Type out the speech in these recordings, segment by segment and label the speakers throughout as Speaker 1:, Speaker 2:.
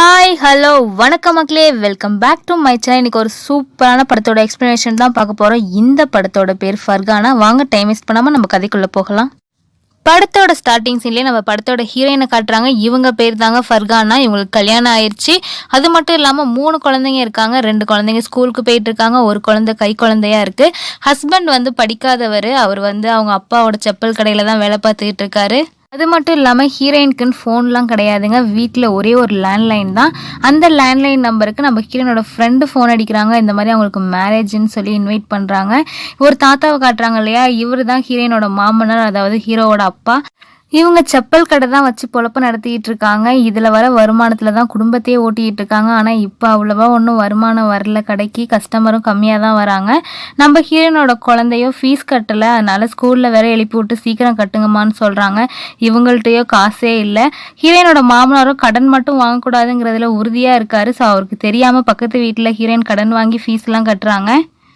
Speaker 1: Hi hello வணக்கம் மக்களே. Welcome back to my channel இன்னைக்கு ஒரு சூப்பரான படத்தோட எக்ஸ்ப்ளனேஷன் தான் பார்க்க போகிறோம் இந்த படத்தோட பேர் ஃபர்கானா. வாங்க டைம் வேஸ்ட் பண்ணாமல் நம்ம கதைக்குள்ளே போகலாம். படத்தோட ஸ்டார்டிங் சீன்லேயே நம்ம படத்தோட ஹீரோயினை காட்டுறாங்க. இவங்க பேர் தாங்க ஃபர்கானா. இவங்களுக்கு கல்யாணம் ஆயிடுச்சு அது மட்டும் இல்லாமல் மூணு குழந்தைங்க இருக்காங்க. ரெண்டு குழந்தைங்க ஸ்கூலுக்கு போயிட்டு இருக்காங்க. ஒரு குழந்தை கை குழந்தையா இருக்கு. ஹஸ்பண்ட் வந்து படிக்காதவர். அவர் வந்து அவங்க அப்பாவோட செப்பல் கடையில் தான் வேலை பார்த்துக்கிட்டு இருக்காரு. அது மட்டும் இல்லாமல் ஹீரோயினுக்குன்னு ஃபோன்லாம் கிடையாதுங்க. வீட்டில் ஒரே ஒரு லேண்ட்லைன் தான். அந்த லேண்ட்லைன் நம்பருக்கு நம்ம ஹீரோயினோட ஃப்ரெண்டு ஃபோன் அடிக்கிறாங்க. இந்த மாதிரி அவங்களுக்கு மேரேஜ்னு சொல்லி இன்வைட் பண்ணுறாங்க ஒரு தாத்தாவை காட்டுறாங்க இல்லையா? இவர் தான் ஹீரோயினோட மாமனார் அதாவது ஹீரோவோட அப்பா. இவங்க செப்பல் கடை தான் வச்சு பொழப்பு நடத்திட்டு இருக்காங்க. இதில் வர வருமானத்தில் தான் குடும்பத்தையே ஓட்டிகிட்டு இருக்காங்க. ஆனால் இப்போ அவ்வளோவா ஒன்றும் வருமானம் வரல. கடைக்கு கஸ்டமரும் கம்மியாக தான் வராங்க. நம்ம ஹீரோனோட குழந்தையோ ஃபீஸ் கட்டலை. அதனால் ஸ்கூலில் வேற எழுப்பி விட்டு சீக்கிரம் கட்டுங்கம்மான்னு சொல்கிறாங்க இவங்கள்ட்டயோ காசே இல்லை. ஹீரோயினோட மாமனாரும் கடன் மட்டும் வாங்கக்கூடாதுங்கிறதுல உறுதியாக இருக்காரு. ஸோ அவருக்கு தெரியாமல் பக்கத்து வீட்டில் ஹீரோயின் கடன் வாங்கி ஃபீஸ்லாம் கட்டுறாங்க.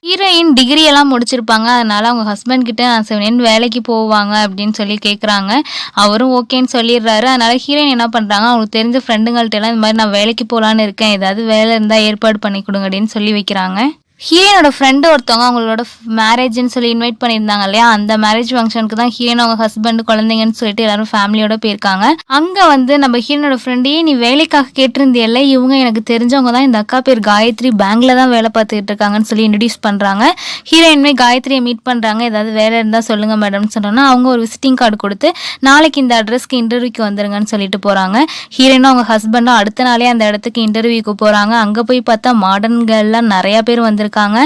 Speaker 1: ஹீரோயின் டிகிரி எல்லாம் முடிச்சிருப்பாங்க. அதனால அவங்க ஹஸ்பண்ட் கிட்ட நான் செவன் வேலைக்கு போவாங்க அப்படின்னு சொல்லி கேட்குறாங்க அவரும் ஓகேன்னு சொல்லிடுறாரு. அதனால ஹீரோயின் என்ன பண்ணுறாங்க அவங்களுக்கு தெரிஞ்ச ஃப்ரெண்டுங்கள்ட்ட எல்லாம் இந்த மாதிரி நான் வேலைக்கு போகலான்னு இருக்கேன். ஏதாவது வேலை இருந்தால் ஏற்பாடு பண்ணி கொடுங்க அப்படின்னு சொல்லி வைக்கிறாங்க. ஹீரோனோட ஃப்ரெண்டு ஒருத்தவங்க அவங்களோட மேரேஜ்னு சொல்லி இன்வைட் பண்ணியிருந்தாங்க இல்லையா? அந்த மேரேஜ் ஃபங்க்ஷனுக்கு தான் ஹீரோன் அவங்க ஹஸ்பண்ட் குழந்தைங்கன்னு சொல்லிட்டு எல்லாரும் ஃபேமிலியோட போயிருக்காங்க. அங்கே வந்து நம்ம ஹீரோனோட ஃப்ரெண்டையே நீ வேலைக்காக கேட்டிருந்தியல்ல? இவங்க எனக்கு தெரிஞ்சவங்க தான் இந்த அக்கா பேர் காயத்ரி. பேங்க்ல தான் வேலை பார்த்துக்கிட்டு இருக்காங்கன்னு சொல்லி இன்ட்ரடியூஸ் பண்ணுறாங்க ஹீரோயின்மே காயத்ரியை மீட் பண்ணுறாங்க ஏதாவது வேலை இருந்தால் சொல்லுங்கள் மேடம்னு சொன்னோன்னா அவங்க ஒரு விசிட்டிங் கார்டு கொடுத்து நாளைக்கு இந்த அட்ரஸ்க்கு இன்டர்வியூக்கு வந்துருங்கன்னு சொல்லிட்டு போகிறாங்க ஹீரோயினும் அவங்க ஹஸ்பண்டும் அடுத்த நாளே அந்த இடத்துக்கு இன்டர்வியூக்கு போகிறாங்க அங்கே போய் பார்த்தா மாடர்ன்கள்லாம் நிறையா பேர் வந்திருக்காங்க.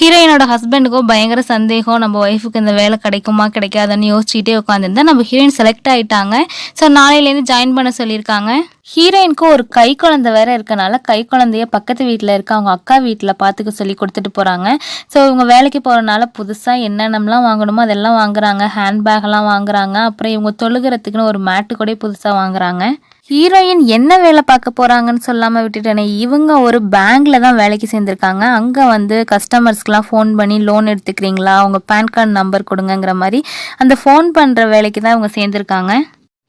Speaker 1: ஹீரோயினோட ஹஸ்பண்டுக்கும் பயங்கர சந்தேகம் நம்ம ஒய்ஃபுக்கு இந்த வேலை கிடைக்குமா கிடைக்காதுன்னு யோசிச்சுட்டே உட்காந்துருந்தா நம்ம ஹீரோயின் செலக்ட் ஆயிட்டாங்க. ஸோ நாளையிலேருந்து ஜாயின் பண்ண சொல்லியிருக்காங்க. ஹீரோயினுக்கு ஒரு கை குழந்தை வேற இருக்கனால கை குழந்தைய பக்கத்து வீட்டில் இருக்க அவங்க அக்கா வீட்டில் பார்த்துக்க சொல்லி கொடுத்துட்டு போகிறாங்க ஸோ இவங்க வேலைக்கு போகிறனால புதுசாக என்னென்னலாம் வாங்கணுமோ அதெல்லாம் வாங்குறாங்க. ஹேண்ட்பேக்லாம் வாங்குறாங்க. அப்புறம் இவங்க தொழுகிறதுக்குன்னு ஒரு மேட்டு கூட புதுசாக வாங்குறாங்க. ஹீரோயின் என்ன வேலை பார்க்க போகிறாங்கன்னு சொல்லாமல் விட்டுட்டேனே இவங்க ஒரு பேங்க்கில் தான் வேலைக்கு சேர்ந்துருக்காங்க. அங்கே வந்து கஸ்டமர்ஸ்க்குலாம் ஃபோன் பண்ணி லோன் எடுத்துக்கிறீங்களா? அவங்க பேன் கார்டு நம்பர் கொடுங்கங்கிற மாதிரி அந்த ஃபோன் பண்ணுற வேலைக்கு தான் இவங்க சேர்ந்துருக்காங்க.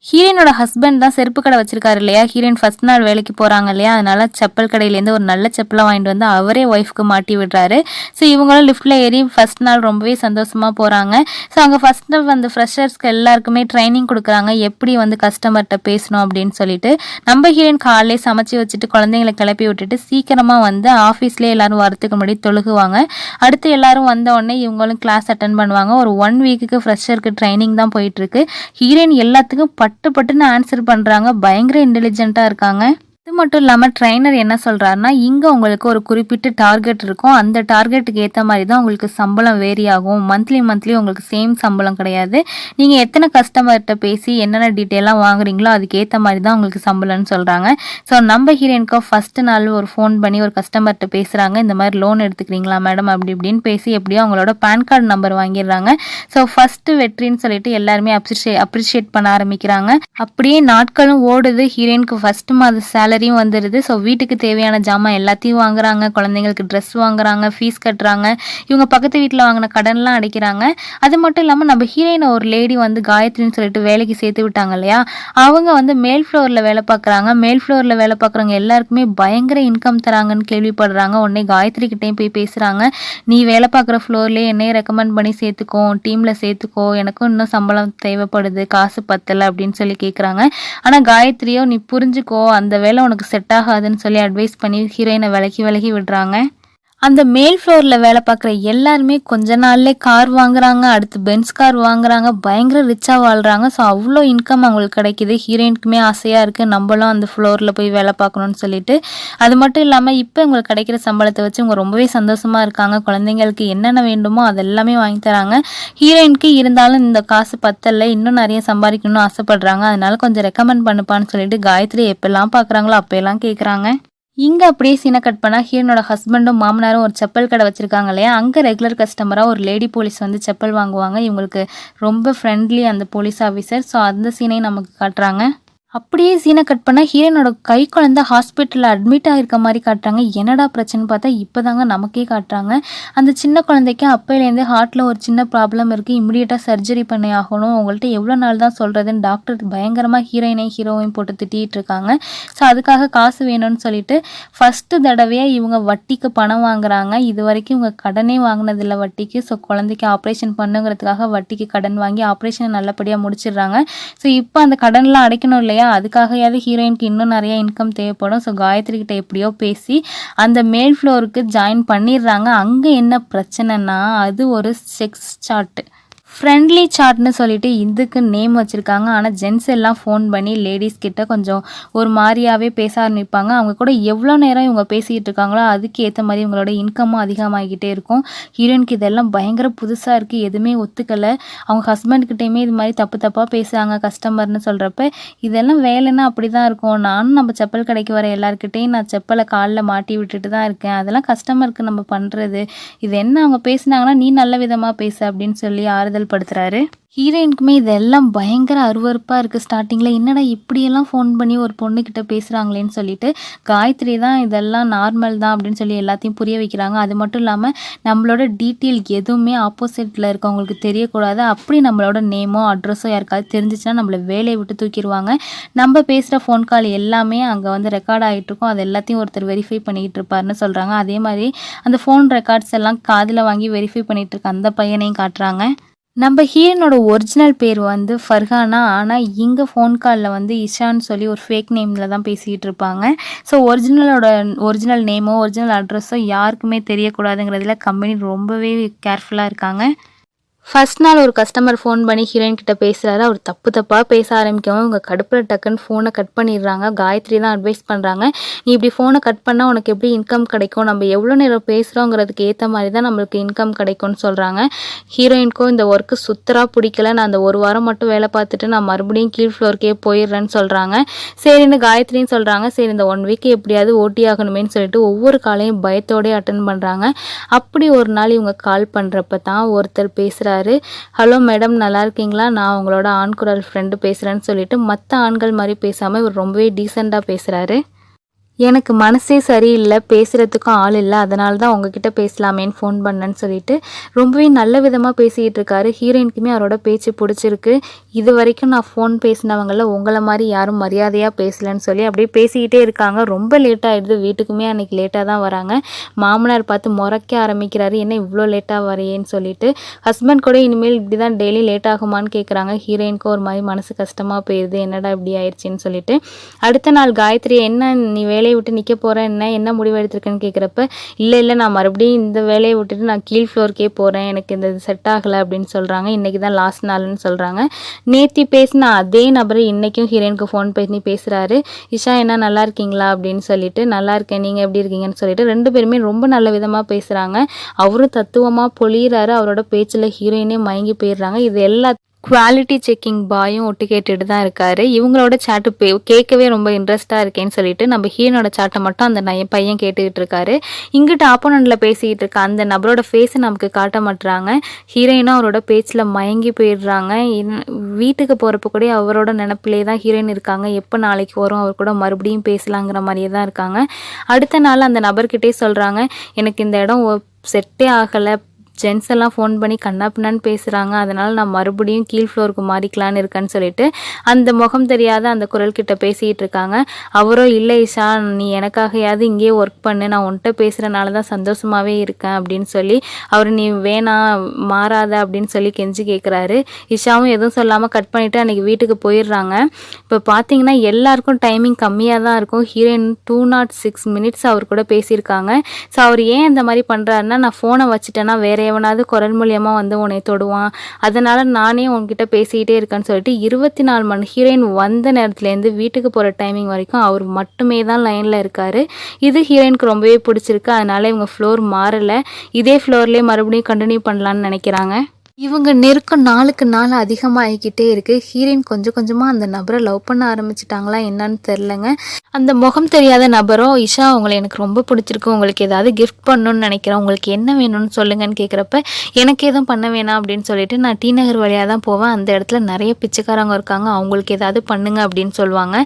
Speaker 1: ஹீரோயினோட ஹஸ்பண்ட் தான் செருப்பு கடை வச்சிருக்காரு இல்லையா? ஹீரோயின் ஃபர்ஸ்ட் நாள் வேலைக்கு போகிறாங்க இல்லையா? அதனால செப்பல் கடையிலேருந்து ஒரு நல்ல செப்பலை வாங்கிட்டு வந்து அவரே ஒய்ஃப்க்கு மாட்டி விடுறாரு. ஸோ இவங்களும் லிஃப்ட்டில் ஏறி ஃபர்ஸ்ட் நாள் ரொம்பவே சந்தோஷமாக போகிறாங்க ஸோ அங்கே ஃபர்ஸ்ட் நாள் வந்து ஃப்ரெஷர்ஸ்க்கு எல்லாருக்குமே ட்ரைனிங் கொடுக்குறாங்க. எப்படி வந்து கஸ்டமர்கிட்ட பேசணும் அப்படின்னு சொல்லிட்டு. நம்ம ஹீரோயின் காலையிலே சமைச்சு வச்சுட்டு குழந்தைங்களை கிளப்பி விட்டுட்டு சீக்கிரமாக வந்து ஆஃபீஸ்லேயே எல்லாரும் வரத்துக்கு முன்னாடி தொழுகுவாங்க. அடுத்து எல்லாரும் வந்த உடனே இவங்களும் கிளாஸ் அட்டன் பண்ணுவாங்க. ஒரு ஒன் வீக்குக்கு ஃப்ரெஷருக்கு ட்ரைனிங் தான் போயிட்டுருக்கு ஹீரோயின் எல்லாத்துக்கும் பட்டு பட்டுன்னு ஆன்சர் பண்றாங்க. பயங்கர இன்டெலிஜென்ட்டா இருக்காங்க. இது மட்டும் இல்லாமல் ட்ரைனர் என்ன சொல்கிறாருன்னா இங்கே உங்களுக்கு ஒரு குறிப்பிட்ட டார்கெட் இருக்கும். அந்த டார்கெட்டுக்கு ஏற்ற மாதிரி தான் உங்களுக்கு சம்பளம் வேரி ஆகும் மந்த்லி மந்த்லி உங்களுக்கு சேம் சம்பளம் கிடையாது. நீங்கள் எத்தனை கஸ்டமர்கிட்ட பேசி என்னென்ன டீட்டெயிலாக வாங்குறீங்களோ அதுக்கு ஏற்ற மாதிரி தான் உங்களுக்கு சம்பளம்னு சொல்கிறாங்க ஸோ நம்ம ஹீரோயினுக்கு ஃபஸ்ட்டு நாள் ஒரு ஃபோன் பண்ணி ஒரு கஸ்டமர்கிட்ட பேசுகிறாங்க இந்த மாதிரி லோன் எடுத்துக்கிறீங்களா மேடம் அப்படி இப்படின்னு பேசி எப்படியோ அவங்களோட பேன் கார்டு நம்பர் வாங்கிடுறாங்க. ஸோ ஃபஸ்ட்டு வெற்றின்னு சொல்லிட்டு எல்லாருமே அப்ரிஷியே அப்ரிஷியேட் பண்ண ஆரம்பிக்கிறாங்க. அப்படியே நாட்களும் ஓடுது. ஹீரோயினுக்கு ஃபஸ்ட்டு மாத சேலரியும் வந்துடுது ஸோ வீட்டுக்கு தேவையான ஜாமான் எல்லாத்தையும் வாங்குறாங்க. குழந்தைங்களுக்கு ட்ரெஸ் வாங்குறாங்க ஃபீஸ் கட்டுறாங்க. இவங்க பக்கத்து வீட்டில் வாங்கின கடன்லாம் அடைக்கிறாங்க. அது மட்டும் இல்லாமல் நம்ம ஹீரோயினை ஒரு லேடி வந்து காயத்ரின்னு சொல்லிட்டு வேலைக்கு சேர்த்து விட்டாங்க இல்லையா? அவங்க வந்து மேல் ஃப்ளோரில் வேலை பார்க்குறாங்க. மேல் ஃப்ளோரில் வேலை பார்க்குறவங்க எல்லாருக்குமே பயங்கர இன்கம் தராங்கன்னு கேள்விப்படுறாங்க. உடனே காயத்ரி கிட்டேயும் போய் பேசுகிறாங்க நீ வேலை பார்க்குற ஃப்ளோர்லேயே என்னையும் ரெக்கமெண்ட் பண்ணி சேர்த்துக்கோ. டீமில் சேர்த்துக்கோ. எனக்கும் இன்னும் சம்பளம் தேவைப்படுது. காசு பத்தலை அப்படின்னு சொல்லி கேட்குறாங்க ஆனால் காயத்ரியோ நீ புரிஞ்சுக்கோ. அந்த வேலை உனக்கு செட் ஆகாதுன்னு சொல்லி அட்வைஸ் பண்ணி ஹீரோயினை விலக்கி விலகி விடுறாங்க. அந்த மேல் ஃப்ளோரில் வேலை பார்க்குற எல்லாருமே கொஞ்ச நாள்லேயே கார் வாங்குறாங்க அடுத்து பென்ஸ் கார் வாங்குறாங்க பயங்கர ரிச்சாக வாழ்கிறாங்க ஸோ அவ்வளோ இன்கம் அவங்களுக்கு கிடைக்குது. ஹீரோயினுக்குமே ஆசையாக இருக்குது நம்மளும் அந்த ஃப்ளோரில் போய் வேலை பார்க்கணும்னு சொல்லிட்டு. அது மட்டும் இல்லாமல் இப்போ உங்களுக்கு கிடைக்கிற சம்பளத்தை வச்சு இவங்க ரொம்பவே சந்தோஷமாக இருக்காங்க. குழந்தைங்களுக்கு என்னென்ன வேண்டுமோ அதெல்லாமே வாங்கி தராங்க. ஹீரோயினுக்கு இருந்தாலும் இந்த காசு பத்தல. இன்னும் நிறைய சம்பாதிக்கணும்னு ஆசைப்படுறாங்க. அதனால கொஞ்சம் ரெக்கமெண்ட் பண்ணுப்பான்னு சொல்லிட்டு காயத்ரி எப்பெல்லாம் பார்க்குறாங்களோ அப்போயெல்லாம் கேட்குறாங்க இங்கே அப்படியே சீனை கட் பண்ணால் ஹீரோனோட ஹஸ்பண்டும் மாமனாரும் ஒரு செப்பல் கடை வச்சுருக்காங்க இல்லையா? அங்கே ரெகுலர் கஸ்டமராக ஒரு லேடி போலீஸ் வந்து செப்பல் வாங்குவாங்க. இவங்களுக்கு ரொம்ப ஃப்ரெண்ட்லி அந்த போலீஸ் ஆஃபீஸர் ஸோ அந்த சீனையும் நமக்கு காட்டுறாங்க. அப்படியே சீனை கட் பண்ணால் ஹீரோனோட கை குழந்தை ஹாஸ்பிட்டலில் அட்மிட் ஆகிருக்க மாதிரி காட்டுறாங்க. என்னடா பிரச்சனை பார்த்தா இப்போ தாங்க நமக்கே காட்டுறாங்க. அந்த சின்ன குழந்தைக்கு அப்பையிலேருந்து ஹார்ட்டில் ஒரு சின்ன ப்ராப்ளம் இருக்குது இமிடியேட்டாக சர்ஜரி பண்ணி ஆகணும். உங்கள்கிட்ட எவ்வளோ நாள் தான் சொல்கிறதுன்னு டாக்டர் பயங்கரமாக ஹீரோயினை ஹீரோவையும் போட்டு திட்டிகிட்டு இருக்காங்க. ஸோ அதுக்காக காசு வேணும்னு சொல்லிட்டு ஃபஸ்ட்டு தடவையாக இவங்க வட்டிக்கு பணம் வாங்குறாங்க. இது வரைக்கும் இவங்க கடனே வாங்கினதில்லை வட்டிக்கு. ஸோ குழந்தைக்கு ஆப்ரேஷன் பண்ணுங்கிறதுக்காக வட்டிக்கு கடன் வாங்கி ஆப்ரேஷனை நல்லபடியாக முடிச்சிடுறாங்க. ஸோ இப்போ அந்த கடன்லாம் அடைக்கணும் இல்லையா? அதுக்காகையாவது ஹீரோயினுக்கு இன்னும் நிறைய இன்கம் தேவைப்படும். ஸோ காயத்ரி கிட்ட எப்படியோ பேசி அந்த மேல் ஃப்ளோருக்கு ஜாயின் பண்ணிடுறாங்க. அங்கே என்ன பிரச்சனைனா அது ஒரு செக்ஸ் சார்ட்டு ஃப்ரெண்ட்லி சாட்னு சொல்லிட்டு இதுக்கு நேம் வச்சுருக்காங்க. ஆனால் ஜென்ஸ் எல்லாம் ஃபோன் பண்ணி லேடிஸ் கிட்ட கொஞ்சம் ஒரு மாதிரியாகவே பேச ஆரம்பிப்பாங்க. அவங்க கூட எவ்வளோ நேரம் இவங்க பேசிக்கிட்டு இருக்காங்களோ அதுக்கு ஏற்ற மாதிரி இவங்களோட இன்கமும் அதிகமாகிக்கிட்டே இருக்கும். ஹீரோயினுக்கு இதெல்லாம் பயங்கர புதுசாக இருக்குது எதுவுமே ஒத்துக்கலை. அவங்க ஹஸ்பண்ட்கிட்டையுமே இது மாதிரி தப்பு தப்பாக பேசுகிறாங்க கஸ்டமர்னு சொல்கிறப்ப இதெல்லாம் வேலைன்னா அப்படி தான் இருக்கும். நானும் நம்ம செப்பல் கடைக்கு வர எல்லாருக்கிட்டேயும் நான் செப்பலை காலில் மாட்டி விட்டுட்டு தான் இருக்கேன். அதெல்லாம் கஸ்டமருக்கு நம்ம பண்ணுறது இது என்ன அவங்க பேசினாங்கன்னா நீ நல்ல விதமாக பேசு அப்படின்னு சொல்லி ஆறுதல் படுத்துறாரு ஹீரோயினுக்குமே இதெல்லாம் பயங்கர அருவருப்பாக இருக்குது ஸ்டார்டிங்கில் என்னடா இப்படியெல்லாம் ஃபோன் பண்ணி ஒரு பொண்ணுக்கிட்ட பேசுகிறாங்களேன்னு சொல்லிட்டு காயத்ரி தான் இதெல்லாம் நார்மல் தான் அப்படின்னு சொல்லி எல்லாத்தையும் புரிய வைக்கிறாங்க. அது மட்டும் இல்லாமல் நம்மளோட டீட்டெயில் எதுவுமே ஆப்போசிட்டில் இருக்கவங்களுக்கு தெரியக்கூடாது. அப்படி நம்மளோட நேமோ அட்ரஸோ யாருக்காவது தெரிஞ்சிச்சுன்னா நம்மளை வேலையை விட்டு தூக்கிடுவாங்க. நம்ம பேசுகிற ஃபோன் கால் எல்லாமே அங்கே வந்து ரெக்கார்ட் ஆகிட்டு இருக்கும். அது எல்லாத்தையும் ஒருத்தர் வெரிஃபை பண்ணிக்கிட்டு இருப்பாருன்னு சொல்கிறாங்க அதே மாதிரி அந்த ஃபோன் ரெக்கார்ட்ஸ் எல்லாம் காதில் வாங்கி வெரிஃபை பண்ணிகிட்டு இருக்க அந்த பையனையும் காட்டுறாங்க. நம்ம ஹீரோனோட ஒரிஜினல் பேர் வந்து ஃபர்ஹானா. ஆனால் இங்கே ஃபோன் காலில் வந்து இஷான்னு சொல்லி ஒரு ஃபேக் நேமில் தான் பேசிக்கிட்டு இருப்பாங்க. ஸோ ஒரிஜினலோட ஒரிஜினல் நேமோ ஒரிஜினல் அட்ரஸோ யாருக்குமே தெரியக்கூடாதுங்கிறதுல கம்பெனி ரொம்பவே கேர்ஃபுல்லாக இருக்காங்க. ஃபர்ஸ்ட் நாள் ஒரு கஸ்டமர் ஃபோன் பண்ணி ஹீரோயின் கிட்ட பேசுகிறாரு அவர் தப்பு தப்பாக பேச ஆரம்பிக்கவும் இவங்க கடுப்பில் டக்குன்னு ஃபோனை கட் பண்ணிடுறாங்க. காயத்ரி தான் அட்வைஸ் பண்ணுறாங்க நீ இப்படி ஃபோனை கட் பண்ணால் உனக்கு எப்படி இன்கம் கிடைக்கும்? நம்ம எவ்வளோ நேரம் பேசுகிறோங்கிறதுக்கு ஏற்ற மாதிரி தான் நம்மளுக்கு இன்கம் கிடைக்கும்னு சொல்கிறாங்க ஹீரோயினுக்கும் இந்த ஒர்க்கு சுத்தராக பிடிக்கல. நான் அந்த ஒரு வாரம் மட்டும் வேலை பார்த்துட்டு நான் மறுபடியும் கீழ் ஃப்ளோருக்கே போயிடுறேன்னு சொல்கிறாங்க சரின்னு காயத்ரின்னு சொல்கிறாங்க சரி இந்த ஒன் வீக் எப்படியாவது ஓட்டி ஆகணுமேனு சொல்லிட்டு ஒவ்வொரு காலையும் பயத்தோடய அட்டன் பண்ணுறாங்க அப்படி ஒரு நாள் இவங்க கால் பண்ணுறப்ப தான் ஒருத்தர் பேசுகிறார் ஹலோ மேடம் நல்லா இருக்கீங்களா? நான் உங்களோட ஆண்குரல் ஃப்ரெண்டு பேசுகிறேன்னு சொல்லிட்டு மற்ற ஆண்கள் மாதிரி பேசாமல் இவர் ரொம்பவே டீசெண்டாக பேசுகிறாரு எனக்கு மனசே சரியில்லை பேசுகிறதுக்கும் ஆள் இல்லை அதனால தான் உங்ககிட்ட பேசலாமேன்னு ஃபோன் பண்ணேன்னு சொல்லிட்டு ரொம்பவே நல்ல விதமாக பேசிக்கிட்டு இருக்காரு. ஹீரோயினுக்குமே அவரோட பேச்சு பிடிச்சிருக்கு. இது வரைக்கும் நான் ஃபோன் பேசினவங்கள உங்களை மாதிரி யாரும் மரியாதையாக பேசலன்னு சொல்லி அப்படியே பேசிக்கிட்டே இருக்காங்க. ரொம்ப லேட் ஆகிடுது வீட்டுக்குமே அன்றைக்கி லேட்டாக தான் வராங்க. மாமனார் பார்த்து முறைக்க ஆரம்பிக்கிறாரு. என்ன இவ்வளோ லேட்டாக வரையேன்னு சொல்லிட்டு. ஹஸ்பண்ட் கூட இனிமேல் இப்படி தான் டெய்லி லேட் ஆகுமான்னு கேட்குறாங்க ஹீரோயினுக்கு ஒரு மாதிரி மனசு கஷ்டமாக போயிடுது என்னடா இப்படி ஆயிடுச்சின்னு சொல்லிட்டு. அடுத்த நாள் காயத்ரி என்ன நீ வேலையை விட்டு நிற்க போகிறேன் என்ன என்ன முடிவு எடுத்திருக்கேன்னு கேட்குறப்ப இல்லை இல்லை நான் மறுபடியும் இந்த வேலையை விட்டுட்டு நான் கீழ் ஃப்ளோருக்கே போகிறேன் எனக்கு இந்த செட் ஆகலை அப்படின்னு சொல்கிறாங்க இன்றைக்கி தான் லாஸ்ட் நாள்னு சொல்கிறாங்க நேத்தி பேசின அதே நபர் இன்றைக்கும் ஹீரோயினுக்கு ஃபோன் பண்ணி பேசுகிறாரு இஷா என்ன நல்லா இருக்கீங்களா? அப்படின்னு சொல்லிட்டு நல்லா இருக்கேன். நீங்கள் எப்படி இருக்கீங்கன்னு சொல்லிட்டு ரெண்டு பேருமே ரொம்ப நல்ல விதமாக பேசுகிறாங்க அவரும் தத்துவமாக பொழியிறாரு. அவரோட பேச்சில் ஹீரோயினே மயங்கி போயிடுறாங்க. இது எல்லா குவாலிட்டி செக்கிங் பாயும் ஒட்டு கேட்டுட்டு தான் இருக்காரு. இவங்களோட சாட்டு பே கேட்கவே ரொம்ப இன்ட்ரெஸ்ட்டாக இருக்கேன்னு சொல்லிட்டு நம்ம ஹீரோனோட சாட்டை மட்டும் அந்த நய பையன் கேட்டுக்கிட்டு இருக்காரு. இங்கிட்ட ஆப்போனண்ட்டில் பேசிக்கிட்டு இருக்க அந்த நபரோட ஃபேஸை நமக்கு காட்ட மாட்டுறாங்க ஹீரோயினும் அவரோட பேச்சில் மயங்கி போயிடுறாங்க. வீட்டுக்கு போகிறப்ப கூட அவரோட நினப்பிலே தான் ஹீரோயின் இருக்காங்க. எப்போ நாளைக்கு வரும் அவர் கூட மறுபடியும் பேசலாங்கிற மாதிரியே தான் இருக்காங்க. அடுத்த நாள் அந்த நபர்கிட்டே சொல்கிறாங்க எனக்கு இந்த இடம் செட்டே ஆகலை. ஜென்ஸ் எல்லாம் ஃபோன் பண்ணி கண்ணா பின்னான்னு பேசுகிறாங்க அதனால் நான் மறுபடியும் கீழ் ஃப்ளோருக்கு மாறிக்கலான்னு இருக்கேன்னு சொல்லிட்டு அந்த முகம் தெரியாத அந்த குரல் கிட்ட பேசிக்கிட்டு இருக்காங்க. அவரோ இல்லை இஷா நீ எனக்காகையாவது இங்கேயே ஒர்க் பண்ணு. நான் உன்கிட்ட பேசுகிறனால தான் சந்தோஷமாகவே இருக்கேன் அப்படின்னு சொல்லி அவர் நீ வேணாம் மாறாத அப்படின்னு சொல்லி கெஞ்சி கேட்குறாரு இஷாவும் எதுவும் சொல்லாமல் கட் பண்ணிவிட்டு அன்றைக்கி வீட்டுக்கு போயிடுறாங்க. இப்போ பார்த்தீங்கன்னா எல்லாருக்கும் டைமிங் கம்மியாக தான் இருக்கும். Heroine two not six minutes அவர் கூட பேசியிருக்காங்க. ஸோ அவர் ஏன் இந்த மாதிரி பண்ணுறாருன்னா நான் ஃபோனை வச்சுட்டேன்னா வேறு எவனாவது குரல் மூலியமாக வந்து உன்னை தொடுவான். அதனால் நானே உன்கிட்ட பேசிக்கிட்டே இருக்கேன்னு சொல்லிட்டு இருபத்தி நாலு மணி ஹீரோயின் வந்த நேரத்துலேருந்து வீட்டுக்கு போகிற டைமிங் வரைக்கும் அவர் மட்டுமே தான் லைனில் இருக்கார். இது ஹீரோயினுக்கு ரொம்பவே பிடிச்சிருக்கு. அதனால் இவங்க ஃப்ளோர் மாறலை. இதே ஃப்ளோர்லேயே மறுபடியும் கண்டினியூ பண்ணலான்னு நினைக்கிறாங்க. இவங்க நெருக்கம் நாளுக்கு நாள் அதிகமாகிக்கிட்டே இருக்குது ஹீரோயின் கொஞ்சம் கொஞ்சமாக அந்த நபரை லவ் பண்ண ஆரம்பிச்சிட்டாங்களா என்னன்னு தெரிலங்க அந்த முகம் தெரியாத நபரோ இஷா உங்களை எனக்கு ரொம்ப பிடிச்சிருக்கு. உங்களுக்கு ஏதாவது கிஃப்ட் பண்ணணும்னு நினைக்கிறேன். உங்களுக்கு என்ன வேணும்னு சொல்லுங்கன்னு கேட்குறப்ப எனக்கு எதுவும் பண்ண வேணாம் அப்படின்னு சொல்லிட்டு நான் டி நகர் வழியாக தான் போவேன். அந்த இடத்துல நிறைய பிச்சைக்காரங்க இருக்காங்க. அவங்களுக்கு ஏதாவது பண்ணுங்க அப்படின்னு சொல்லுவாங்க.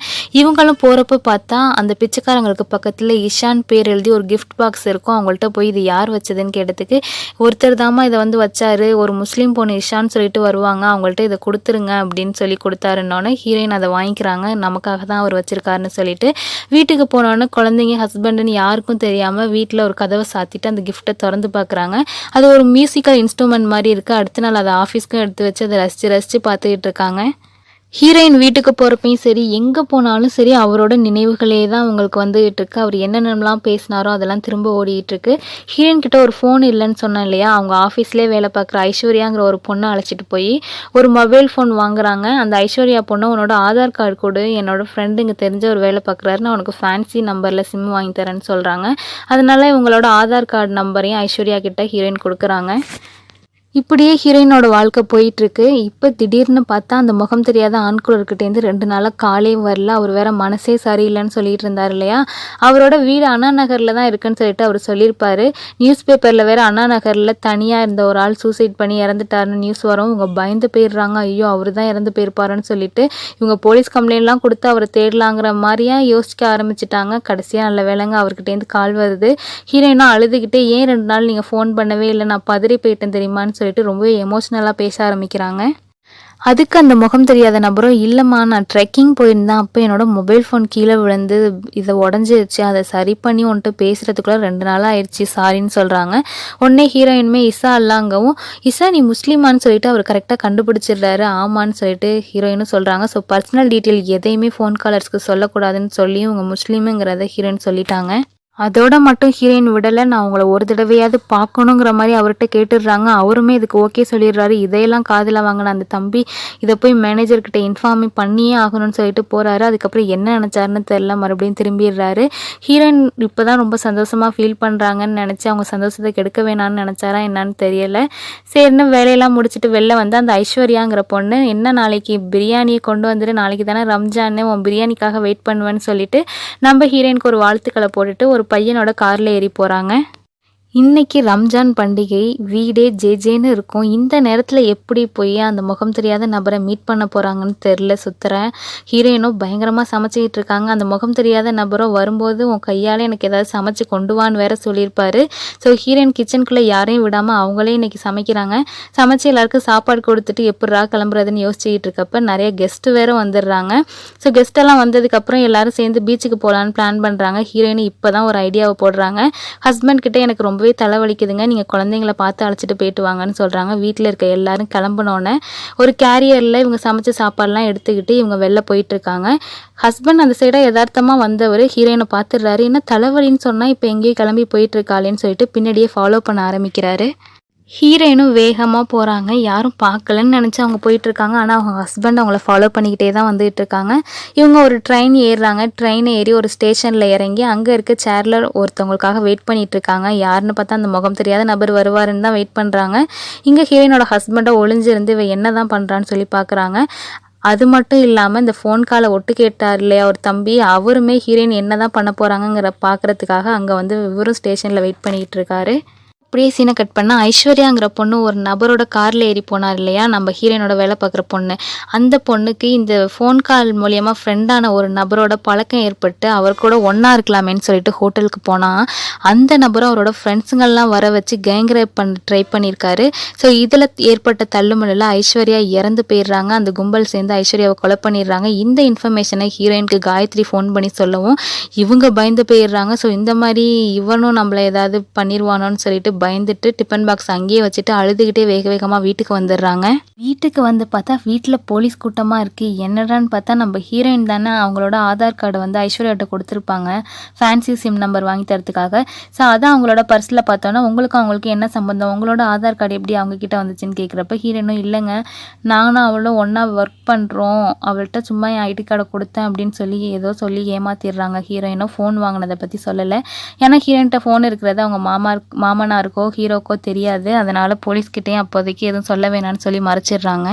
Speaker 1: இவங்களும் போகிறப்ப பார்த்தா அந்த பிச்சைக்காரங்களுக்கு பக்கத்தில் இஷான் பேர் எழுதி ஒரு கிஃப்ட் பாக்ஸ் இருக்கும். அவங்கள்ட்ட போய் இது யார் வச்சதுன்னு கேட்டதுக்கு ஒருத்தர் தாம்மா இதை வந்து வச்சாரு. ஒரு முஸ்லீம் பொண்ணு இஷான்னு சொல்லிட்டு வருவாங்க. அவங்கள்ட்ட இதை கொடுத்துருங்க அப்படின்னு சொல்லி கொடுத்தாருன்னொன்னே ஹீரோயின் அதை வாங்கிக்கிறாங்க. நமக்காக தான் அவர் வச்சிருக்காருன்னு சொல்லிட்டு வீட்டுக்கு போனோடனே குழந்தைங்க ஹஸ்பண்டுன்னு யாருக்கும் தெரியாமல் வீட்டில் ஒரு கதவை சாத்திட்டு அந்த கிஃப்ட்டை திறந்து பார்க்குறாங்க அது ஒரு மியூசிக்கல் இன்ஸ்ட்ருமெண்ட் மாதிரி இருக்குது அடுத்த நாள் அதை ஆஃபீஸ்க்கும் எடுத்து வச்சு அதை ரசித்து ரசித்து பார்த்துக்கிட்டு இருக்காங்க. ஹீரோயின் வீட்டுக்கு போகிறப்பையும் சரி எங்கே போனாலும் சரி அவரோட நினைவுகளே தான் அவங்களுக்கு வந்துகிட்டு இருக்கு. அவர் என்னென்னலாம் பேசினாரோ அதெல்லாம் திரும்ப ஓடிட்டுருக்கு ஹீரோயின் கிட்ட ஒரு ஃபோன் இல்லைன்னு சொன்னேன் இல்லையா? அவங்க ஆஃபீஸ்லேயே வேலை பார்க்குற ஐஸ்வர்யாங்கிற ஒரு பொண்ணை அழைச்சிட்டு போய் ஒரு மொபைல் ஃபோன் வாங்குறாங்க. அந்த ஐஸ்வர்யா பொண்ணு உன்னோட ஆதார் கார்டு கொடு என்னோட ஃப்ரெண்டு இங்கே தெரிஞ்ச ஒரு வேலை பார்க்குறாரு நான் உனக்கு ஃபேன்சி நம்பரில் சிம் வாங்கி தரேன்னு சொல்கிறாங்க அதனால இவங்களோட ஆதார் கார்டு நம்பரையும் ஐஸ்வர்யா கிட்ட ஹீரோயின் கொடுக்குறாங்க. இப்படியே ஹீரோயினோட வாழ்க்கை போயிட்டுருக்கு. இப்போ திடீர்னு பார்த்தா அந்த முகம் தெரியாத ஆண்குளர்கிட்டேருந்து ரெண்டு நாளாக காலே வரல. அவர் வேற மனசே சரியில்லைன்னு சொல்லிட்டு இருந்தார் இல்லையா? அவரோட வீடு அண்ணா நகரில் தான் இருக்குன்னு சொல்லிட்டு அவர் சொல்லியிருப்பார். நியூஸ் பேப்பரில் வேற அண்ணா நகரில் தனியாக இருந்த ஒரு ஆள் சூசைட் பண்ணி இறந்துட்டாருன்னு நியூஸ் வரும். இவங்க பயந்து போயிடுறாங்க. ஐயோ அவர் தான் இறந்து போயிருப்பாருன்னு சொல்லிட்டு இவங்க போலீஸ் கம்ப்ளைண்ட்லாம் கொடுத்து அவரை தேடலாங்கிற மாதிரியா யோசிக்க ஆரம்பிச்சிட்டாங்க. கடைசியாக நல்ல வேலைங்க அவர்கிட்டேருந்து கால் வருது. ஹீரோயினா அழுதுகிட்டே ஏன் ரெண்டு நாள் நீங்கள் ஃபோன் பண்ணவே இல்லை? நான் பதறி போயிட்டேன் தெரியுமான்னு சொல்லி சொல்லிட்டு ரொம்பவே எமோஷ்னலாக பேச ஆரம்பிக்கிறாங்க. அதுக்கு அந்த முகம் தெரியாத நபரும் இல்லைம்மா நான் ட்ரெக்கிங் போயிருந்தேன் அப்போ என்னோட மொபைல் ஃபோன் கீழே விழுந்து இதை உடஞ்சிருச்சு அதை சரி பண்ணி உன்ட்டு பேசுகிறதுக்குள்ளே ரெண்டு நாள் ஆயிடுச்சு சாரின்னு சொல்கிறாங்க உடனே ஹீரோயினுமே இசா அல்லாங்கவும் இசா நீ முஸ்லீமான்னு சொல்லிட்டு அவர் கரெக்டாக கண்டுபிடிச்சிடுறாரு ஆமான்னு சொல்லிட்டு ஹீரோயினும் சொல்கிறாங்க ஸோ பர்சனல் டீட்டெயில் எதையுமே ஃபோன் காலர்ஸ்க்கு சொல்லக்கூடாதுன்னு சொல்லி உங்கள் முஸ்லீமுங்கிறத ஹீரோயின் சொல்லிட்டாங்க. அதோட மட்டும் ஹீரோயின் விடலை நான் உங்களை ஒரு தடவையாவது பார்க்கணுங்கிற மாதிரி அவர்கிட்ட கேட்டுடுறாங்க. அவருமே இதுக்கு ஓகே சொல்லிடுறாரு. இதையெல்லாம் காதில் வாங்கின அந்த தம்பி இதை போய் மேனேஜர்கிட்ட இன்ஃபார்ம் பண்ணியே ஆகணும்னு சொல்லிட்டு போகிறாரு அதுக்கப்புறம் என்ன நினச்சாருன்னு தெரில மறுபடியும் திரும்பிடுறாரு. ஹீரோயின் இப்போ தான் ரொம்ப சந்தோஷமாக ஃபீல் பண்ணுறாங்கன்னு நினச்சி அவங்க சந்தோஷத்தை கெடுக்க வேணாம்னு நினச்சாரா என்னன்னு தெரியலை. சரின்னு வேலையெல்லாம் முடிச்சுட்டு வெளில வந்து அந்த ஐஸ்வர்யாங்கிற பொண்ணு என்ன நாளைக்கு பிரியாணியை கொண்டு வந்துட்டு நாளைக்கு தானே ரம்ஜான்னு உன் பிரியாணிக்காக வெயிட் பண்ணுவேன்னு சொல்லிட்டு நம்ம ஹீரோயினுக்கு ஒரு வாழ்த்துக்களை போட்டுட்டு ஒரு பையனோட கார்ல ஏறி போறாங்க. இன்னைக்கு ரம்ஜான் பண்டிகை வீடே ஜேஜேன்னு இருக்கும். இந்த நேரத்தில் எப்படி போய் அந்த முகம் தெரியாத நபரை மீட் பண்ண போகிறாங்கன்னு தெரில சுத்துறேன். ஹீரோயினும் பயங்கரமாக சமைச்சிக்கிட்டு இருக்காங்க. அந்த முகம் தெரியாத நபரும் வரும்போது உன் கையால் எனக்கு ஏதாவது சமைச்சு கொண்டு வான்னு வேற சொல்லியிருப்பாரு. ஸோ ஹீரோயின் கிச்சனுக்குள்ளே யாரையும் விடாமல் அவங்களே இன்னைக்கு சமைக்கிறாங்க. சமைச்சு எல்லாருக்கும் சாப்பாடு கொடுத்துட்டு எப்படிரா கிளம்புறதுன்னு யோசிச்சுக்கிட்டு இருக்கப்ப நிறைய கெஸ்ட்டு வேற வந்துடுறாங்க. ஸோ கெஸ்ட்டெல்லாம் வந்ததுக்கப்புறம் எல்லாரும் சேர்ந்து பீச்சுக்கு போகலான்னு பிளான் பண்ணுறாங்க ஹீரோயின் இப்போ தான் ஒரு ஐடியாவை போடுறாங்க. ஹஸ்பண்ட் கிட்டே எனக்கு ரொம்ப ரொம்பவே தலைவலிக்குதுங்க. நீங்கள் குழந்தைங்கள பார்த்து அழைச்சிட்டு போயிட்டு வாங்கன்னு சொல்கிறாங்க வீட்டில் இருக்க எல்லாரும் கிளம்பினோன்னே ஒரு கேரியரில் இவங்க சமைச்ச சாப்பாடுலாம் எடுத்துக்கிட்டு இவங்க வெளில போயிட்டுருக்காங்க. ஹஸ்பண்ட் அந்த சைடாக யதார்த்தமாக வந்தவர் ஹீரோயினை பார்த்துடுறாரு. என்ன தலைவலின்னு சொன்னால் இப்போ எங்கேயும் கிளம்பி போயிட்டு இருக்காளேன்னு சொல்லிட்டு பின்னாடியே ஃபாலோ பண்ண ஆரம்பிக்கிறாரு. ஹீரோயினும் வேகமாக போகிறாங்க யாரும் பார்க்கலன்னு நினச்சி அவங்க போயிட்டுருக்காங்க. ஆனால் அவங்க ஹஸ்பண்ட் அவங்கள ஃபாலோ பண்ணிக்கிட்டே தான் வந்துகிட்டு இருக்காங்க இவங்க ஒரு ட்ரெயின் ஏறுறாங்க. ட்ரெயின் ஏறி ஒரு ஸ்டேஷனில் இறங்கி அங்கே இருக்க சேரில் ஒருத்தவங்களுக்காக வெயிட் பண்ணிகிட்டு இருக்காங்க யாருன்னு பார்த்தா அந்த முகம் தெரியாத நபர் வருவாருன்னு தான் வெயிட் பண்ணுறாங்க இங்கே ஹீரோயினோட ஹஸ்பண்டை ஒளிஞ்சிருந்து இவ என்ன தான் பண்ணுறான்னு சொல்லி பார்க்குறாங்க. அது மட்டும் இல்லாமல் இந்த ஃபோன் காலை ஒட்டு கேட்டார் இல்லையா ஒரு தம்பி அவருமே ஹீரோயின் என்ன தான் பண்ண போகிறாங்கங்கிற பார்க்குறதுக்காக அங்கே வந்து இவரும் ஸ்டேஷனில் வெயிட் பண்ணிகிட்டு இருக்காரு அப்படியே சீனை கட் பண்ணால் ஐஸ்வர்யாங்கிற பொண்ணு ஒரு நபரோட காரில் ஏறி போனார் இல்லையா? நம்ம ஹீரோயினோட வேலை பார்க்குற பொண்ணு. அந்த பொண்ணுக்கு இந்த ஃபோன் கால் மூலியமாக ஃப்ரெண்டான ஒரு நபரோட பழக்கம் ஏற்பட்டு அவர் கூட ஒன்றா இருக்கலாமேன்னு சொல்லிட்டு ஹோட்டலுக்கு போனால் அந்த நபரும் அவரோட ஃப்ரெண்ட்ஸுங்கள்லாம் வர வச்சு கேங் ரேப் பண்ண ட்ரை பண்ணியிருக்காரு. ஸோ இதில் ஏற்பட்ட தள்ளுமுள்ள ஐஸ்வர்யா இறந்து போயிடுறாங்க. அந்த கும்பல் சேர்ந்து ஐஸ்வர்யாவை கொலை பண்ணிடுறாங்க. இந்த இன்ஃபர்மேஷனை ஹீரோயினுக்கு காயத்ரி ஃபோன் பண்ணி சொல்லவும் இவங்க பயந்து போயிடுறாங்க. ஸோ இந்த மாதிரி இவனும் நம்மளை ஏதாவது பண்ணிடுவானோன்னு சொல்லிட்டு பயந்துட்டு டிஃபன் பாக்ஸ் அங்கேயே வச்சுட்டு அழுதுகிட்டே வேக வேகமாக வீட்டுக்கு வந்துடுறாங்க. வீட்டுக்கு வந்து பார்த்தா வீட்டில் போலீஸ் கூட்டமாக இருக்குது என்னடான்னு பார்த்தா நம்ம ஹீரோயின் தானே அவங்களோட ஆதார் கார்டு வந்து ஐஸ்வர்யாட்ட கொடுத்துருப்பாங்க. ஃபேன்சி சிம் நம்பர் வாங்கி தரதுக்காக. ஸோ அதான் அவங்களோட பர்ஸில் பார்த்தோன்னா உங்களுக்கு அவங்களுக்கு என்ன சம்மந்தம் உங்களோட ஆதார் கார்டு எப்படி அவங்க கிட்ட வந்துச்சுன்னு கேட்குறப்ப ஹீரோயினும் இல்லைங்க. நானும் அவளும் ஒன்றா ஒர்க் பண்ணுறோம் அவள்கிட்ட சும்மா என் ஐடி கார்டை கொடுத்தேன் அப்படின்னு சொல்லி ஏதோ சொல்லி ஏமாத்திடுறாங்க. ஹீரோயினும் ஃபோன் வாங்கினதை பற்றி சொல்லலை. ஏன்னா ஹீரோயின்கிட்ட ஃபோன் இருக்கிறது அவங்க மாமா மாமனார் யாருக்கோ ஹீரோக்கோ தெரியாது. அதனால் போலீஸ்கிட்டேயும் அப்போதைக்கு எதுவும் சொல்ல வேணாம்னு சொல்லி மறைச்சிடுறாங்க.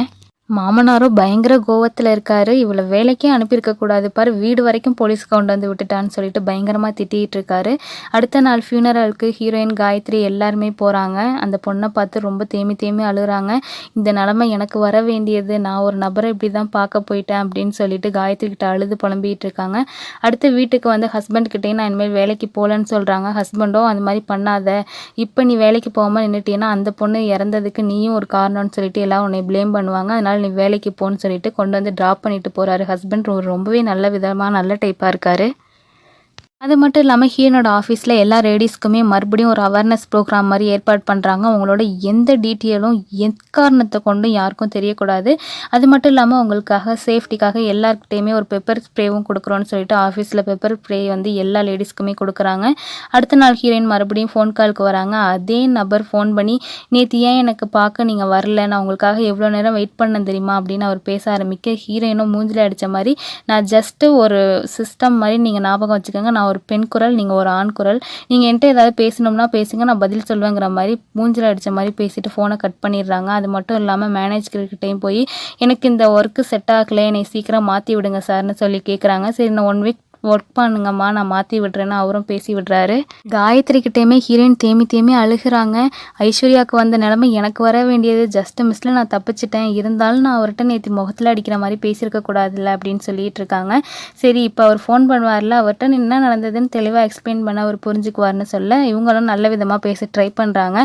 Speaker 1: மாமனாரும் பயங்கர கோவத்தில் இருக்காரு. இவ்வளோ வேலைக்கே அனுப்பியிருக்க கூடாது பாரு. வீடு வரைக்கும் போலீஸ் கொண்டு வந்து விட்டுட்டான்னு சொல்லிட்டு பயங்கரமாக திட்டிகிட்டு இருக்காரு. அடுத்த நாள் ஃபியூனரலுக்கு ஹீரோயின் காயத்ரி எல்லாருமே போகிறாங்க அந்த பொண்ணை பார்த்து ரொம்ப தேமி தேமி அழுகுறாங்க. இந்த நிலமை எனக்கு வர வேண்டியது. நான் ஒரு நபரை இப்படி தான் பார்க்க போயிட்டேன் அப்படின்னு சொல்லிட்டு காயத்ரி கிட்ட அழுது புலம்பிகிட்டு இருக்காங்க. அடுத்து வீட்டுக்கு வந்து ஹஸ்பண்ட் கிட்டே நான் இனிமேல் வேலைக்கு போகலன்னு சொல்கிறாங்க ஹஸ்பண்டும் அந்த மாதிரி பண்ணாத. இப்போ நீ வேலைக்கு போகாமல் நின்றுட்டீங்கன்னா அந்த பொண்ணு இறந்ததுக்கு நீயும் ஒரு காரணம்னு சொல்லிட்டு எல்லாம் உன்னை ப்ளேம் பண்ணுவாங்க. அதனால் நீ வேலைக்கு போன்னு சொல்லிட்டு கொண்டு வந்து ட்ராப் பண்ணிட்டு போறாரு. ஹஸ்பண்ட் ரொம்பவே நல்ல விதமா நல்ல டைப்பா இருக்காரு. அது மட்டும் இல்லாமல் ஹீரோனோட ஆஃபீஸில் எல்லா லேடிஸ்க்குமே மறுபடியும் ஒரு அவேர்னஸ் ப்ரோக்ராம் மாதிரி ஏற்பாடு பண்ணுறாங்க அவங்களோட எந்த டீட்டெயிலும் எக்காரணத்தை கொண்டு யாருக்கும் தெரியக்கூடாது. அது மட்டும் இல்லாமல் அவங்களுக்காக சேஃப்டிக்காக எல்லாருக்கிட்டையுமே ஒரு பெப்பர் ஸ்ப்ரேவும் கொடுக்குறோன்னு சொல்லிட்டு ஆஃபீஸில் பெப்பர் ஸ்ப்ரே வந்து எல்லா லேடிஸ்க்குமே கொடுக்குறாங்க. அடுத்த நாள் ஹீரோயின் மறுபடியும் ஃபோன் காலுக்கு வராங்க. அதே நபர் ஃபோன் பண்ணி நேற்று ஏன் எனக்கு பார்க்க நீங்கள் வரல? நான் உங்களுக்காக எவ்வளோ நேரம் வெயிட் பண்ண தெரியுமா? அப்படின்னு அவர் பேச ஆரம்பிக்க ஹீரோயினும் மூஞ்சில் அடித்த மாதிரி நான் ஜஸ்ட்டு ஒரு சிஸ்டம் மாதிரி நீங்கள் ஞாபகம் வச்சுக்கோங்க. நான் ஒரு பெண் குரல் நீங்கள் ஒரு ஆண் குரல். நீங்கள் என்கிட்ட ஏதாவது பேசணும்னா பேசுங்க நான் பதில் சொல்லுவேங்கிற மாதிரி மூஞ்சில் அடித்த மாதிரி பேசிட்டு ஃபோனை கட் பண்ணிடுறாங்க. அது மட்டும் இல்லாமல் மேனேஜர்கிட்டையும் போய் எனக்கு இந்த ஒர்க்கு செட் ஆகலை என்னை சீக்கிரம் மாற்றி விடுங்க சார்னு சொல்லி கேட்குறாங்க சரி நான் ஒன் வீக் ஒர்க் பண்ணுங்கம்மா நான் மாற்றி விடுறேன்னு அவரும் பேசி விடுறாரு. காயத்ரி கிட்டேயுமே ஹீரோயின் தேமி தேமி அழுகிறாங்க. ஐஸ்வர்யாவுக்கு வந்த நிலமை எனக்கு வர வேண்டியது. ஜஸ்ட் மிஸ்ல நான் தப்பிச்சிட்டேன். இருந்தாலும் நான் அவர்கிட்ட நேற்று முகத்தில் அடிக்கிற மாதிரி பேசியிருக்க கூடாதுல்ல அப்படின்னு சொல்லிட்டு இருக்காங்க. சரி இப்போ அவர் ஃபோன் பண்ணுவார்ல அவர்கிட்ட என்ன நடந்ததுன்னு தெளிவாக எக்ஸ்பிளைன் பண்ண அவர் புரிஞ்சுக்குவார்னு சொல்ல இவங்களும் நல்ல விதமாக பேச ட்ரை பண்ணுறாங்க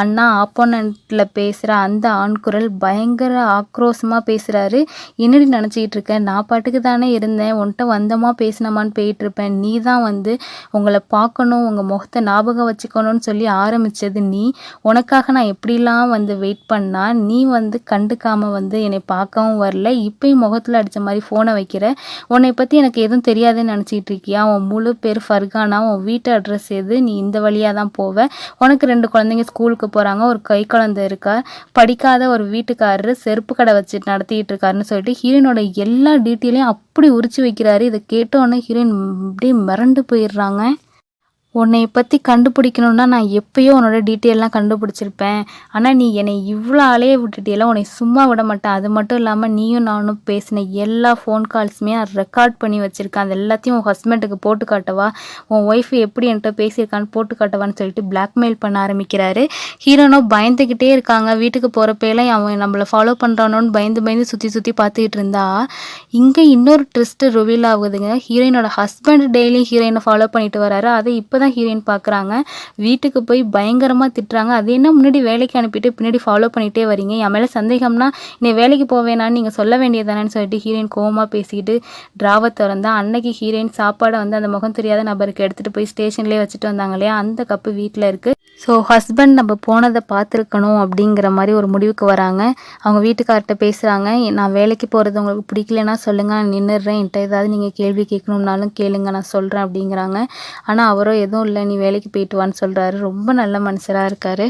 Speaker 1: அண்ணா ஆப்போனண்ட்டில் பேசுகிற அந்த ஆண்குரல் பயங்கர ஆக்ரோஷமாக பேசுகிறாரு என்னடி நினச்சிக்கிட்டு இருக்கேன் நான் பாட்டுக்கு தானே இருந்தேன். உன்கிட்ட வந்தமாக பேசின போயிட்டு போயிட்டுருப்பேன். நீ தான் வந்து உங்களை பார்க்கணும் உங்கள் முகத்தை ஞாபகம் வச்சுக்கணும்னு சொல்லி ஆரம்பித்தது நீ. உனக்காக நான் எப்படிலாம் வந்து வெயிட் பண்ணால் நீ வந்து கண்டுக்காமல் வந்து என்னை பார்க்கவும் வரல. இப்போயும் முகத்தில் அடித்த மாதிரி ஃபோனை வைக்கிற. உன்னை பற்றி எனக்கு எதுவும் தெரியாதுன்னு நினச்சிக்கிட்டு இருக்கியா? உன் முழு பேர் ஃபர்கானா உன் வீட்டு அட்ரஸ் எது? நீ இந்த வழியாக தான் போவ. உனக்கு ரெண்டு குழந்தைங்க ஸ்கூலுக்கு போகிறாங்க ஒரு கை குழந்தை இருக்கா? படிக்காத ஒரு வீட்டுக்காரரு செருப்பு கடை வச்சு நடத்திட்டு இருக்காருன்னு சொல்லிட்டு ஹீரோனோட எல்லா டீட்டெயிலையும் அப்படி உரிச்சு வைக்கிறாரு? இதை கேட்டோன்னே ஹீரோயின் அப்படியே மிரண்டு போயிடுறாங்க. உன்னை பற்றி கண்டுபிடிக்கணுன்னா நான் எப்பயோ உன்னோட டீட்டெயிலெலாம் கண்டுபிடிச்சிருப்பேன். ஆனால் நீ என்னை இவ்வளோ அலைய விட்டுட்டியெல்லாம் உன்னை சும்மா விட மாட்டேன். அது மட்டும் இல்லாமல் நீயும் நானும் பேசின எல்லா ஃபோன் கால்ஸுமே நான் ரெக்கார்ட் பண்ணி வச்சுருக்கேன். அது எல்லாத்தையும் உன் ஹஸ்பண்டுக்கு போட்டு காட்டவா? உன் ஒய்ஃப் எப்படி என்கிட்ட பேசியிருக்கான்னு போட்டு காட்டவான்னு சொல்லிட்டு பிளாக்மெயில் பண்ண ஆரம்பிக்கிறாரு. ஹீரோனோ பயந்துக்கிட்டே இருக்காங்க. வீட்டுக்கு போகிறப்பெல்லாம் அவன் நம்மளை ஃபாலோ பண்ணுறானோன்னு பயந்து பயந்து சுற்றி சுற்றி பார்த்துக்கிட்டு இருந்தா. இங்கே இன்னொரு ட்ரிஸ்ட்டு ரிவீல் ஆகுதுங்க. ஹீரோயினோட ஹஸ்பண்ட் டெய்லி ஹீரோயினை ஃபாலோ பண்ணிட்டு வராரு. அதை இப்போ தான் ஹீரோயின் பார்க்குறாங்க வீட்டுக்கு போய் பயங்கரமாக திட்டுறாங்க. அது என்ன முன்னாடி வேலைக்கு அனுப்பிட்டு பின்னாடி ஃபாலோ பண்ணிகிட்டே வரீங்க? என் மேலே சந்தேகம்னா நீ வேலைக்கு போவேனான்னு நீங்கள் சொல்ல வேண்டியதானேன்னு சொல்லிட்டு ஹீரோயின் கோவமாக பேசிக்கிட்டு ட்ராவை திறந்தா அன்னைக்கு ஹீரோயின் சாப்பாடை வந்து அந்த முகம் தெரியாத நபருக்கு எடுத்துகிட்டு போய் ஸ்டேஷன்லேயே வச்சுட்டு வந்தாங்க இல்லையா? அந்த கப்பு வீட்டில் இருக்குது ஸோ ஹஸ்பண்ட் நம்ம போனதை பார்த்துருக்கணும் அப்படிங்கிற மாதிரி ஒரு முடிவுக்கு வராங்க. அவங்க வீட்டுக்கார்ட்ட பேசுகிறாங்க நான் வேலைக்கு போகிறது உங்களுக்கு பிடிக்கலன்னா சொல்லுங்கள் நான் நின்றுடுறேன் என்கிட்ட ஏதாவது நீங்கள் கேள்வி கேட்கணும்னாலும் கேளுங்க நான் சொல்கிறேன் அப்படிங்கிறாங்க. ஆனால் அவரோ எதுவும் இல்லை நீ வேலைக்கு போயிட்டு வான்னு சொல்கிறாரு ரொம்ப நல்ல மனுஷராக இருக்கார்.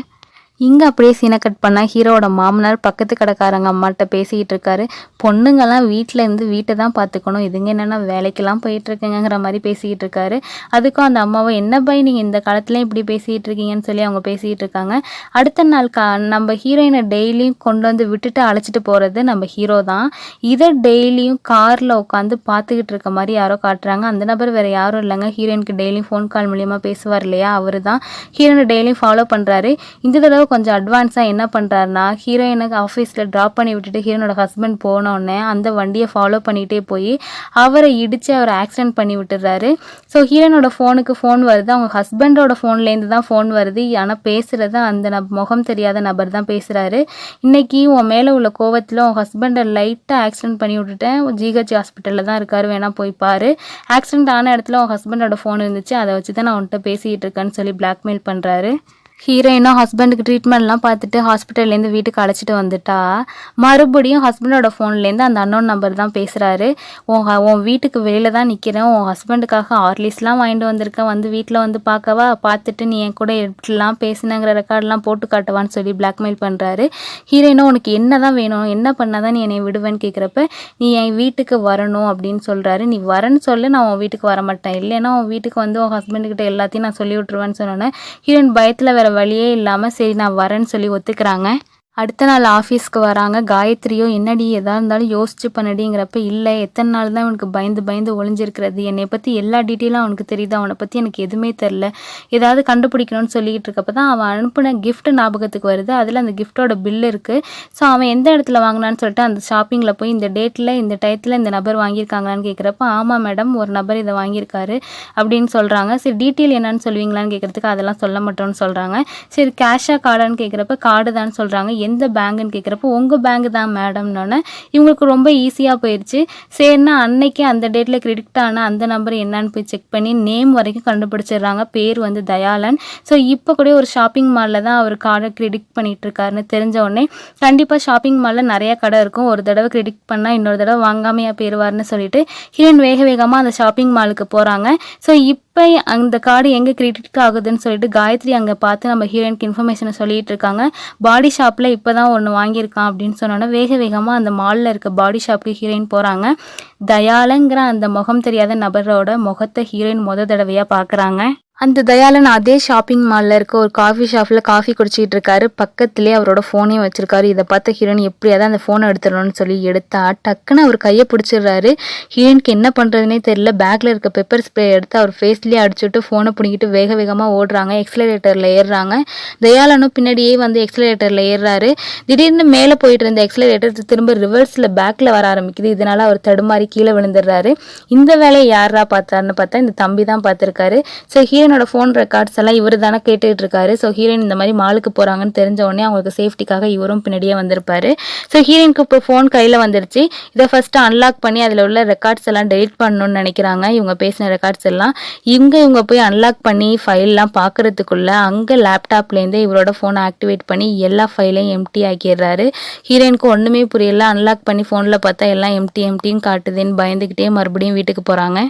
Speaker 1: இங்கே அப்படியே சீனை கட் பண்ணால் ஹீரோவோட மாமனார் பக்கத்து கடைக்காரங்க அம்மாட்ட பேசிக்கிட்டு இருக்காரு. பொண்ணுங்கெல்லாம் வீட்டில் இருந்து வீட்டை தான் பார்த்துக்கணும். இதுங்க என்னென்னா வேலைக்கெல்லாம் போயிட்டுருக்குங்கிற மாதிரி பேசிக்கிட்டு இருக்காரு. அதுக்கும் அந்த அம்மாவை என்ன பை நீங்கள் இந்த காலத்துலேயும் இப்படி பேசிகிட்டு இருக்கீங்கன்னு சொல்லி அவங்க பேசிக்கிட்டு இருக்காங்க. அடுத்த நாள் கா நம்ம ஹீரோயினை டெய்லியும் கொண்டு வந்து விட்டுட்டு அழைச்சிட்டு போகிறது நம்ம ஹீரோ தான். இதை டெய்லியும் காரில் உட்காந்து பார்த்துக்கிட்டு இருக்க மாதிரி யாரோ காட்டுறாங்க. அந்த நபர் வேறு யாரும் இல்லைங்க. ஹீரோயினுக்கு டெய்லியும் ஃபோன் கால் மூலியமாக பேசுவார் இல்லையா? அவர் தான். ஹீரோயினை டெய்லியும் ஃபாலோ பண்ணுறாரு இந்த தடவை கொஞ்சம் அட்வான்ஸாக என்ன பண்ணுறாருனா ஹீரோயினுக்கு ஆஃபீஸில் ட்ராப் பண்ணி விட்டுட்டு ஹீரோனோட ஹஸ்பண்ட் போனோடனே அந்த வண்டியை ஃபாலோ பண்ணிகிட்டே போய் அவரை இடித்து அவரை ஆக்சிடென்ட் பண்ணி விட்டுறாரு ஸோ ஹீரோனோட ஃபோனுக்கு ஃபோன் வருது. அவங்க ஹஸ்பண்டோட ஃபோன்லேருந்து தான் ஃபோன் வருது. ஆனால் பேசுகிறது அந்த நப் முகம் தெரியாத நபர் தான் பேசுகிறாரு இன்றைக்கி உன் மேலே உள்ள கோவத்தில் உன் ஹஸ்பண்டை லைட்டாக ஆக்சிடென்ட் பண்ணி விட்டுட்டேன் ஜிஹெச் ஹாஸ்பிட்டலில் தான் இருக்கார். வேணால் போய் பாரு. ஆக்சிடென்ட் ஆன இடத்துல உன் ஹஸ்பண்டோட ஃபோன் இருந்துச்சு. அதை வச்சு தான் நான் உன்கிட்ட பேசிகிட்டு இருக்கேன்னு சொல்லி பிளாக்மெயில் பண்ணுறாரு ஹீரோயினும் ஹஸ்பண்டுக்கு ட்ரீட்மெண்ட்லாம் பார்த்துட்டு ஹாஸ்பிட்டல்லேருந்து வீட்டுக்கு அழைச்சிட்டு வந்துட்டா. மறுபடியும் ஹஸ்பண்டோட ஃபோன்லேருந்து அந்த அன்னோன் நம்பர் தான் பேசுகிறாரு உன் உன் வீட்டுக்கு வெளியில் தான் நிற்கிறேன் உன் ஹஸ்பண்டுக்காக ஆர்லிஸ்லாம் வாங்கிட்டு வந்திருக்கேன். வந்து வீட்டில் வந்து பார்க்கவா? பார்த்துட்டு நீ என் கூட எப்படிலாம் பேசினங்கிற ரெக்கார்ட்லாம் போட்டு காட்டுவான்னு சொல்லி பிளாக்மெயில் பண்ணுறாரு ஹீரோயினும் உனக்கு என்ன தான் வேணும்? என்ன பண்ணால் தான் நீ என்னை விடுவேன்னு கேட்குறப்ப நீ என் வீட்டுக்கு வரணும் அப்படின்னு சொல்கிறாரு நீ வரேன்னு சொல்லு நான் உன் வீட்டுக்கு வர மாட்டேன் இல்லைன்னா உன் வீட்டுக்கு வந்து உன் ஹஸ்பண்டுக்கிட்ட எல்லாத்தையும் நான் சொல்லி விட்ருவேன்னு சொன்னோன்னே ஹீரோயின் பயத்தில் வேற வேறு வழியே இல்லாமல் சரி நான் வரேன்னு சொல்லி ஒத்துக்கிறாங்க. அடுத்த நாள் ஆஃபீஸ்க்கு வராங்க. காயத்ரியோ என்னடி எதாக இருந்தாலும் யோசிச்சு பண்ணடிங்கிறப்ப இல்லை எத்தனை நாள் தான் அவனுக்கு பயந்து பயந்து ஒளிஞ்சிருக்கிறது? என்னை பற்றி எல்லா டீட்டெயிலும் அவனுக்கு தெரியுது. அவனை பற்றி எனக்கு எதுவுமே தெரில ஏதாவது கண்டுபிடிக்கணும்னு சொல்லிக்கிட்டு இருக்கப்ப தான் அவன் அனுப்பின கிஃப்ட் ஞாபகத்துக்கு வருது. அதில் அந்த கிஃப்ட்டோட பில் இருக்குது ஸோ அவன் எந்த இடத்துல வாங்கினான்னு சொல்லிட்டு அந்த ஷாப்பிங்கில் போய் இந்த டேட்டில் இந்த டயத்தில் இந்த நபர் வாங்கியிருக்காங்களான்னு கேட்குறப்ப ஆமாம் மேடம் ஒரு நபர் இதை வாங்கியிருக்காரு அப்படின்னு சொல்கிறாங்க சரி டீட்டெயில் என்னன்னு சொல்லுவீங்களான்னு கேட்குறதுக்கு அதெல்லாம் சொல்ல மாட்டோம்னு சொல்கிறாங்க சரி கேஷாக கார்டான்னு கேட்குறப்ப கார்டு தான் சொல்கிறாங்க எந்த பேங்குன்னு கேட்குறப்போ உங்கள் பேங்க் தான் மேடம்னோடனே இவங்களுக்கு ரொம்ப ஈஸியாக போயிடுச்சு சரின்னா அன்னைக்கு அந்த டேட்டில் கிரெடிட் ஆன அந்த நம்பர் என்னன்னு போய் செக் பண்ணி நேம் வரைக்கும் கண்டுபிடிச்சிடுறாங்க. பேர் வந்து தயாலன் ஸோ இப்போ கூட ஒரு ஷாப்பிங் மாலில் தான் அவர் கார்டை கிரெடிட் பண்ணிகிட்டு இருக்காருன்னு தெரிஞ்ச உடனே கண்டிப்பாக ஷாப்பிங் மாலில் நிறையா கடை இருக்கும். ஒரு தடவை கிரெடிட் பண்ணால் இன்னொரு தடவை வாங்காமையா போயிடுவார்னு சொல்லிட்டு ஹீரோயின் வேக வேகமாக அந்த ஷாப்பிங் மாலுக்கு போகிறாங்க ஸோ இப்போ இப்போ அந்த கார்டு எங்கே கிரெடிட் ஆகுதுன்னு சொல்லிட்டு காயத்ரி அங்கே பார்த்து நம்ம ஹீரோயினுக்கு இன்ஃபர்மேஷனை சொல்லிட்டு இருக்காங்க. பாடி ஷாப்பில் இப்போ தான் ஒன்று வாங்கியிருக்கான் அப்படின்னு சொன்னோன்னே வேக வேகமாக அந்த மாலில் இருக்க பாடி ஷாப்புக்கு ஹீரோயின் போகிறாங்க தயாலங்கிற அந்த முகம் தெரியாத நபரோட முகத்தை ஹீரோயின் முத தடவையாக பார்க்குறாங்க. அந்த தயாளன் அதே ஷாப்பிங் மாலில் இருக்க ஒரு காஃபி ஷாப்பில் காஃபி குடிச்சிக்கிட்டு இருக்காரு. பக்கத்துலேயே அவரோட ஃபோனையும் வச்சிருக்காரு. இதை பார்த்த ஹீரோன் எப்படியாவது அந்த ஃபோனை எடுத்துடணும்னு சொல்லி எடுத்தா டக்குன்னு அவர் கையை பிடிச்சிடுறாரு. ஹீரோனுக்கு என்ன பண்ணுறதுனே தெரியல. பேக்கில் இருக்க பெப்பர் ஸ்ப்ரே எடுத்து அவர் ஃபேஸ்லேயே அடிச்சுட்டு ஃபோனை பிடிக்கிட்டு வேக வேகமாக ஓடுறாங்க. எக்ஸலரேட்டரில் ஏறுறாங்க. தயாளனும் பின்னாடியே வந்து எக்ஸலரேட்டரில் ஏறுறாரு. திடீர்னு மேலே போயிட்டு இருந்த எக்ஸலரேட்டர் திரும்ப ரிவர்ஸில் பேக்கில் வர ஆரம்பிக்குது. இதனால் அவர் தடுமாறி கீழே விழுந்துடுறாரு. இந்த வேலையை யாரா பார்த்தாருன்னு பார்த்தா இந்த தம்பி தான் பார்த்துருக்காரு. ஸோ ஹீரோயினோட ஃபோன் ரெக்கார்ட்ஸ் எல்லாம் இவர் தானே கேட்டுட்டு இருக்காரு. ஸோ ஹீரோயின் இந்த மாதிரி மாலுக்கு போகிறாங்கன்னு தெரிஞ்ச உடனே அவங்களுக்கு சேஃப்டிக்காக இவரும் பின்னாடியே வந்திருப்பாரு. ஸோ ஹீரோயினுக்கு இப்போ ஃபோன் கையில் வந்துருச்சு. இதை ஃபஸ்ட்டு அன்லாக் பண்ணி அதில் உள்ள ரெக்கார்ட்ஸ் எல்லாம் டெலிட் பண்ணணும்னு நினைக்கிறாங்க. இவங்க பேசின ரெக்கார்ட்ஸ் எல்லாம் இவங்க இவங்க போய் அன்லாக் பண்ணி ஃபைல்லாம் பார்க்கறதுக்குள்ள அங்கே லேப்டாப்லேருந்தே இவரோட ஃபோனை ஆக்டிவேட் பண்ணி எல்லா ஃபைலையும் எம்டி ஆக்கிடுறாரு. ஹீரோயினுக்கு ஒன்றுமே புரியல. அன்லாக் பண்ணி ஃபோனில் பார்த்தா எல்லாம் எம்டி எம்டின்னு காட்டுதுன்னு பயந்துக்கிட்டே மறுபடியும் வீட்டுக்கு போகிறாங்க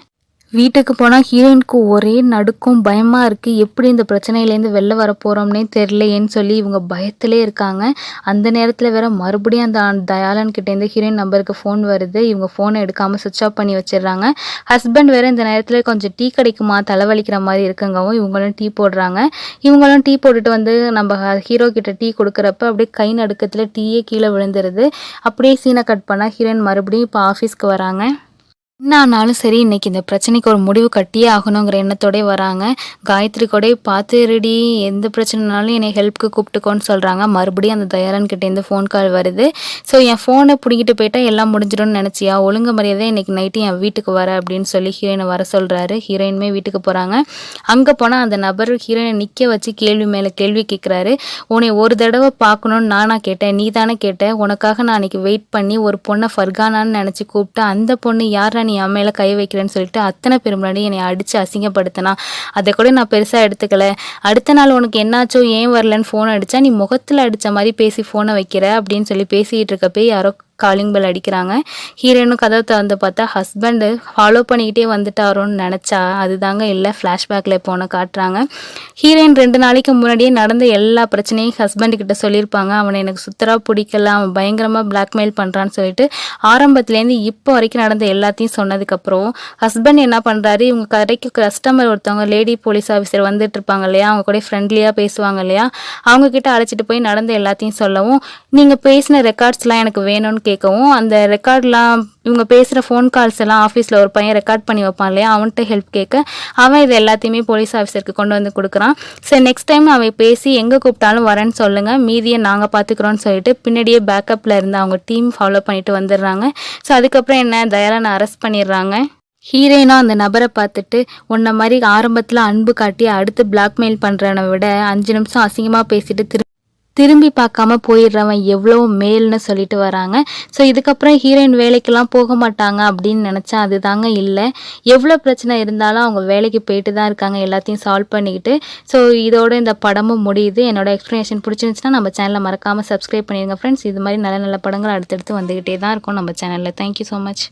Speaker 1: வீட்டுக்கு போனால் ஹீரோயினுக்கு ஒரே நடுக்கும் பயமாக இருக்குது எப்படி இந்த பிரச்சனையிலேருந்து வெளில வர போகிறோம்னே தெரிலையேன்னு சொல்லி இவங்க பயத்திலே இருக்காங்க. அந்த நேரத்தில் வேற மறுபடியும் அந்த தயாளன் கிட்டேருந்து ஹீரோயின் நம்பருக்கு ஃபோன் வருது. இவங்க ஃபோனை எடுக்காமல் சுவிச் ஆஃப் பண்ணி வச்சிடுறாங்க. ஹஸ்பண்ட் வேற இந்த நேரத்தில் கொஞ்சம் டீ கிடைக்குமா தலைவலிக்கிற மாதிரி இருக்குங்கவும் இவங்களும் டீ போடுறாங்க. இவங்களும் டீ போட்டுட்டு வந்து நம்ம ஹீரோ கிட்ட டீ கொடுக்குறப்ப அப்படியே கை நடுக்கத்தில் டீயே கீழே விழுந்துருது. அப்படியே சீனை கட் பண்ணால் ஹீரோயின் மறுபடியும் இப்போ ஆஃபீஸ்க்கு வராங்க. என்ன ஆனாலும் சரி இன்னைக்கு இந்த பிரச்சனைக்கு ஒரு முடிவு கட்டியே ஆகணுங்கிற எண்ணத்தோடய வராங்க. காயத்ரி கூட பார்த்து ரெடி எந்த பிரச்சனைனாலும் என்னை ஹெல்ப்க்கு கூப்பிட்டுக்கோன்னு சொல்கிறாங்க மறுபடியும் அந்த தயாரன் கிட்டேருந்து ஃபோன் கால் வருது. ஸோ என் ஃபோனை பிடிக்கிட்டு போயிட்டா எல்லாம் முடிஞ்சிடும்னு நினச்சியா? ஒழுங்கு மரியாதை இன்னைக்கு நைட்டு என் வீட்டுக்கு வர அப்படின்னு சொல்லி ஹீரோயினை வர சொல்கிறாரு ஹீரோயினுமே வீட்டுக்கு போகிறாங்க அங்கே போனால் அந்த நபர் ஹீரோயினை நிற்க வச்சு கேள்வி மேலே கேள்வி கேட்குறாரு உன்னை ஒரு தடவை பார்க்கணுன்னு நானா கேட்டேன். நீ தானே கேட்டேன் உனக்காக நான் அன்னைக்கு வெயிட் பண்ணி ஒரு பொண்ணை ஃபர்கானான்னு நினச்சி கூப்பிட்டு அந்த பொண்ணு யாரா நீ என் மேலே கை வைக்கிறேன்னு சொல்லிட்டு அத்தனை பேர் முன்னாடி என்னை அடித்து அசிங்கப்படுத்தினா. அதை கூட நான் பெருசாக எடுத்துக்கல. அடுத்த நாள் உனக்கு என்னாச்சோ ஏன் வரலன்னு ஃபோன் அடித்தா நீ முகத்தில் அடித்த மாதிரி பேசி ஃபோனை வைக்கிற அப்படின்னு சொல்லி பேசிகிட்டு இருக்கப்பே யாரோ காலிங் பெல் அடிக்கிறாங்க. ஹீரோயினும் கதவை திறந்து பார்த்தா ஹஸ்பண்டு ஃபாலோ பண்ணிக்கிட்டே வந்துட்டாரோன்னு நினச்சா அதுதாங்க இல்லை ஃப்ளாஷ்பேக்கில் போன காட்டுறாங்க. ஹீரோயின் ரெண்டு நாளைக்கு முன்னாடியே நடந்த எல்லா பிரச்சனையும் ஹஸ்பண்டுக்கிட்ட சொல்லியிருப்பாங்க. அவனை எனக்கு சுத்தராக பிடிக்கல அவன் பயங்கரமாக பிளாக்மெயில் பண்ணுறான்னு சொல்லிட்டு ஆரம்பத்துலேருந்து இப்போ வரைக்கும் நடந்த எல்லாத்தையும் சொன்னதுக்கப்புறம் ஹஸ்பண்ட் என்ன பண்ணுறாரு இவங்க கடைக்கு கஸ்டமர் ஒருத்தவங்க லேடி போலீஸ் ஆஃபீஸர் வந்துட்டு இருப்பாங்க இல்லையா? அவங்க கூட ஃப்ரெண்ட்லியாக பேசுவாங்க இல்லையா? அவங்கக்கிட்ட அழைச்சிட்டு போய் நடந்த எல்லாத்தையும் சொல்லவும் நீங்கள் பேசின ரெக்கார்ட்ஸ்லாம் எனக்கு வேணும்னு கேட்கவும் அந்த ரெக்கார்ட்லாம் இவங்க பேசுகிற ஃபோன் கால்ஸ் எல்லாம் ஆஃபீஸில் ஒரு பையன் ரெக்கார்ட் பண்ணி வைப்பான் இல்லையா? அவன்கிட்ட ஹெல்ப் கேட்க அவன் இது எல்லாத்தையுமே போலீஸ் ஆஃபீஸருக்கு கொண்டு வந்து கொடுக்குறான். சரி நெக்ஸ்ட் டைம் அவன் பேசி எங்கே கூப்பிட்டாலும் வரேன்னு சொல்லுங்கள் மீதியை நாங்கள் பார்த்துக்குறோன்னு சொல்லிட்டு பின்னாடியே பேக்கப்பில் இருந்து அவங்க டீம் ஃபாலோ பண்ணிட்டு வந்துடுறாங்க. ஸோ அதுக்கப்புறம் என்ன? தயாளனை அரெஸ்ட் பண்ணிடுறாங்க. ஹீரோயினும் அந்த நபரை பார்த்துட்டு உன்ன மாதிரி ஆரம்பத்தில் அன்பு காட்டி அடுத்து பிளாக்மெயில் பண்ணுறவனை விட அஞ்சு நிமிஷம் அசிங்கமாக பேசிட்டு திரு திரும்பி பார்க்காம போயிடுறவன் எவ்வளோ மேல்னு சொல்லிட்டு வராங்க. ஸோ இதுக்கப்புறம் ஹீரோயின் வேலைக்கெல்லாம் போக மாட்டாங்க அப்படின்னு நினச்சா அதுதாங்க இல்லை. எவ்வளோ பிரச்சனை இருந்தாலும் அவங்க வேலைக்கு போயிட்டு தான் இருக்காங்க எல்லாத்தையும் சால்வ் பண்ணிக்கிட்டு. ஸோ இதோட இந்த படமும் முடியுது. என்னோட எக்ஸ்ப்ளனேஷன் பிடிச்சிருந்துச்சுன்னா நம்ம சேனலை மறக்காமல் சப்ஸ்கிரைப் பண்ணிடுங்க ஃப்ரெண்ட்ஸ் இது மாதிரி நல்ல நல்ல படங்கள் அடுத்தடுத்து வந்துக்கிட்டே தான் இருக்கும் நம்ம சேனலில் தேங்க்யூ ஸோ மச்